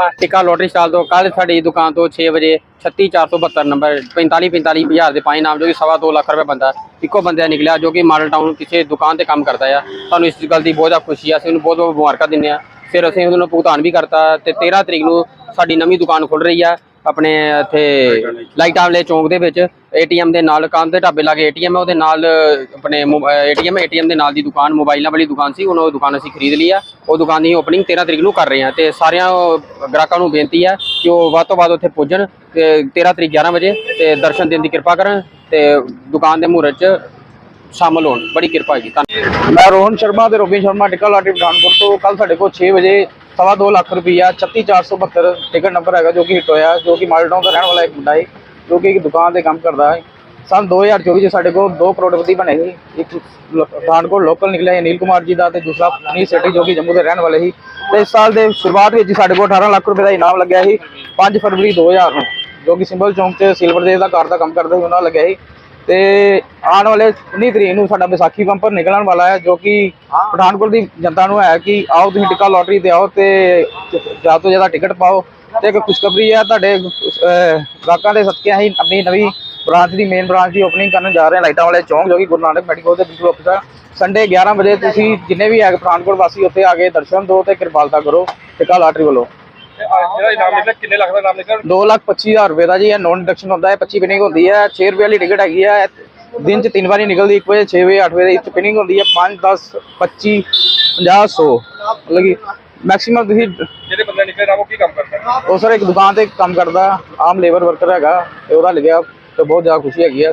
ਸ਼ਰਮਾ ਟਿੱਕਾ lottery stall ਤੋਂ ਕੱਲ ਸਾਡੀ ਦੁਕਾਨ ਤੋਂ 6 ਵਜੇ 36472 ਨੰਬਰ 45 45 ਹਜ਼ਾਰ ਦੇ ਪੰਜ ਨਾਮ ਜੋ ਕਿ ਸਵਾ ਦੋ ਲੱਖ ਰੁਪਏ ਬੰਦਾ ਇੱਕੋ ਬੰਦਾ ਨਿਕਲਿਆ ਜੋ ਕਿ ਮਾਡਲ ਟਾਊਨ ਕਿਸੇ ਦੁਕਾਨ ਤੇ ਕੰਮ ਕਰਦਾ ਆ। ਸਾਨੂੰ ਇਸ ਗੱਲ ਦੀ ਬਹੁਤ ਜ਼ਿਆਦਾ ਖੁਸ਼ੀ ਆ, ਅਸੀਂ ਉਹਨੂੰ ਬਹੁਤ ਬਹੁਤ ਮੁਬਾਰਕਾਂ ਦਿੰਦੇ ਆ। ਫਿਰ ਅਸੀਂ ਉਹਨੂੰ ਭੁਗਤਾਨ ਵੀ ਕਰਤਾ ਤੇ 13 ਤਰੀਕ ਨੂੰ ਸਾਡੀ ਨਵੀਂ ਦੁਕਾਨ ਖੁੱਲ ਰਹੀ ਆ। ਆਪਣੇ ਇੱਥੇ ਲਾਈਟਾਂ ਵਾਲੇ ਚੌਂਕ ਦੇ ਵਿੱਚ ਏਟੀਐਮ ਦੇ ਨਾਲ ਕੰਨ ਦੇ ਢਾਬੇ ਲਾਗੇ ਏਟੀਐਮ ਹੈ ਉਹਦੇ ਨਾਲ ਆਪਣੇ ਏਟੀਐਮ ਏਟੀਐਮ ਦੇ ਨਾਲ ਦੀ ਦੁਕਾਨ, ਮੋਬਾਈਲਾਂ ਵਾਲੀ ਦੁਕਾਨ ਸੀ ਉਹਨਾਂ ਉਹ ਦੁਕਾਨ ਅਸੀਂ ਖਰੀਦ ਲਈ ਆ। ਉਹ ਦੁਕਾਨ ਦੀ ਓਪਨਿੰਗ 13 ਤਰੀਕ ਨੂੰ ਕਰ ਰਹੇ ਆ ਤੇ ਸਾਰਿਆਂ ਗ੍ਰਾਹਕਾਂ ਨੂੰ ਬੇਨਤੀ ਹੈ ਕਿ ਉਹ ਵੱਧ ਤੋਂ ਵੱਧ ਉੱਥੇ ਪੁੱਜਣ ਤੇ 13 ਤਰੀਕ 11 ਵਜੇ ਤੇ ਦਰਸ਼ਨ ਦੇਣ ਦੀ ਕਿਰਪਾ ਕਰਨ ਤੇ ਦੁਕਾਨ ਦੇ ਮਹੂਰਤ 'ਚ ਸ਼ਾਮਲ ਹੋਣ। ਬੜੀ ਕਿਰਪਾ ਜੀ ਧੰਨਵਾਦ ਮੈਂ ਰੋਹਨ ਸ਼ਰਮਾ ਤੇ ਰੋਬਿਨ ਸ਼ਰਮਾ, ਟਿਕਾ ਲਾਟਰੀ ਪਠਾਨਕੋਟ ਤੋਂ। ਕੱਲ ਸਾਡੇ ਕੋਲ 6 ਵਜੇ ਸਵਾ ਦੋ ਲੱਖ ਰੁਪਈਆ 36472 ਟਿਕਟ ਨੰਬਰ ਹੈਗਾ ਜੋ ਕਿ ਹਿੱਟ ਹੋਇਆ, ਜੋ ਕਿ ਮਾਲਟਾਊਨ ਦਾ ਰਹਿਣ ਵਾਲਾ ਇੱਕ ਮੁੰਡਾ ਹੈ ਜੋ ਕਿ ਇੱਕ ਦੁਕਾਨ ਤੇ ਕੰਮ ਕਰਦਾ ਹੈ ਸਨ 2024 ਚ ਸਾਡੇ ਕੋਲ ਦੋ ਕਰੋੜ ਰੁਪਏ ਬਣੇ ਸੀ। ਇੱਕ ਪਠਾਨਕੋਟ ਲੋਕਲ ਨਿਕਲਿਆ ਅਨਿਲ ਕੁਮਾਰ ਜੀ ਦਾ ਤੇ ਦੂਸਰਾ ਪਨੀਰ ਸੇਠੀ ਜੋ ਕਿ ਜੰਮੂ ਦੇ ਰਹਿਣ ਵਾਲੇ ਸੀ। ਤੇ ਇਸ ਸਾਲ ਦੇ ਸ਼ੁਰੂਆਤ ਵਿੱਚ ਹੀ ਸਾਡੇ ਕੋਲ 18 ਲੱਖ ਰੁਪਏ ਦਾ ਇਨਾਮ ਲੱਗਿਆ ਸੀ। 5 ਫਰਵਰੀ 2000 ਨੂੰ, ਜੋ ਕਿ ਸਿੰਬਲ ਚੌਂਕ 'ਚ ਸਿਲਵਰ ਦੇ ਦਾ ਕਾਰ ਦਾ ਕੰਮ ਕਰਦੇ ਸੀ ਉਹਨਾਂ ਲੱਗਿਆ ਸੀ। ਤੇ ਆਉਣ ਵਾਲੇ 19 ਤਰੀਕ ਨੂੰ ਸਾਡਾ ਵਿਸਾਖੀ ਬੰਪਰ ਨਿਕਲਣ ਵਾਲਾ ਹੈ ਜੋ ਕਿ ਪਠਾਨਕੋਟ ਦੀ ਜਨਤਾ ਨੂੰ ਹੈ ਕਿ ਆਓ ਤੁਸੀਂ ਟਿੱਕਾ ਲੋਟਰੀ ਤੇ ਆਓ ਤੇ ਜ਼ਿਆਦਾ ਤੋਂ ਜ਼ਿਆਦਾ ਟਿਕਟ ਪਾਓ। ਤੇ ਇੱਕ ਖੁਸ਼ਖਬਰੀ ਹੈ ਤੁਹਾਡੇ ਗਾਹਕਾਂ ਦੇ ਸਦਕੇ ਅਸੀਂ ਆਪਣੀ ਨਵੀਂ ਬ੍ਰਾਂਚ ਦੀ ਮੇਨ ਬ੍ਰਾਂਚ ਦੀ ਓਪਨਿੰਗ ਕਰਨ ਜਾ ਰਹੇ ਹਾਂ ਲਾਈਟਾਂ ਵਾਲੇ ਚੌਂਕ ਜੋ ਕਿ ਗੁਰੂ ਨਾਨਕ ਮੈਡੀਕਲ ਦੇ ਬਿਲਕੁਲ ਆਪਸਾ ਸੰਡੇ 11 ਵਜੇ ਤੁਸੀਂ ਜਿੰਨੇ ਵੀ ਹੈ ਪਠਾਨਕੋਟ ਵਾਸੀ ਉੱਥੇ ਆ ਕੇ ਦਰਸ਼ਨ ਦਿਓ ਤੇ ਕਿਰਪਾਲਤਾ ਕਰੋ ਟਿੱਕਾ ਲਾਟਰੀ ਵੱਲੋਂ। ਜਿਹੜਾ ਇਨਾਮ ਮਿਲਦਾ ਕਿੰਨੇ ਲੱਖ ਦਾ ਇਨਾਮ ਲੱਖ ਪੱਚੀ ਹਜ਼ਾਰ ਰੁਪਏ ਦਾ ਜੀ ਇਹ ਨੋਨ ਇੰਡਕਸ਼ਨ ਹੁੰਦਾ ਹੈ 25 ਪਿਨਿੰਗ ਹੁੰਦੀ ਹੈ 6 ਰੁਪਏ ਵਾਲੀ ਟਿਕਟ ਹੈਗੀ ਹੈ ਦਿਨ ਚ ਤਿੰਨ ਵਾਰੀ ਨਿਕਲਦੀ 1 ਵਜੇ 6 ਵਜੇ 8 ਵਜੇ ਇੱਕ ਪਿਨਿੰਗ ਹੁੰਦੀ ਹੈ 5 10 25 50 100 ਮਤਲਬ ਕਿ ਮੈਕਸਿਮਮ ਤੁਸੀਂ ਜਿਹੜੇ ਬੰਦੇ ਨਿਕਲੇ ਨਾ ਉਹ ਕੀ ਕੰਮ ਕਰਦਾ? ਉਹ ਸਰ ਇੱਕ ਦੁਕਾਨ ਤੇ ਕੰਮ ਕਰਦਾ ਆਮ ਲੇਬਰ ਵਰਕਰ ਹੈਗਾ ਤੇ ਉਹਦਾ ਲਿਖਿਆ ਤੇ ਬਹੁਤ ਜ਼ਿਆਦਾ ਖੁਸ਼ੀ ਹੈਗੀ ਹੈ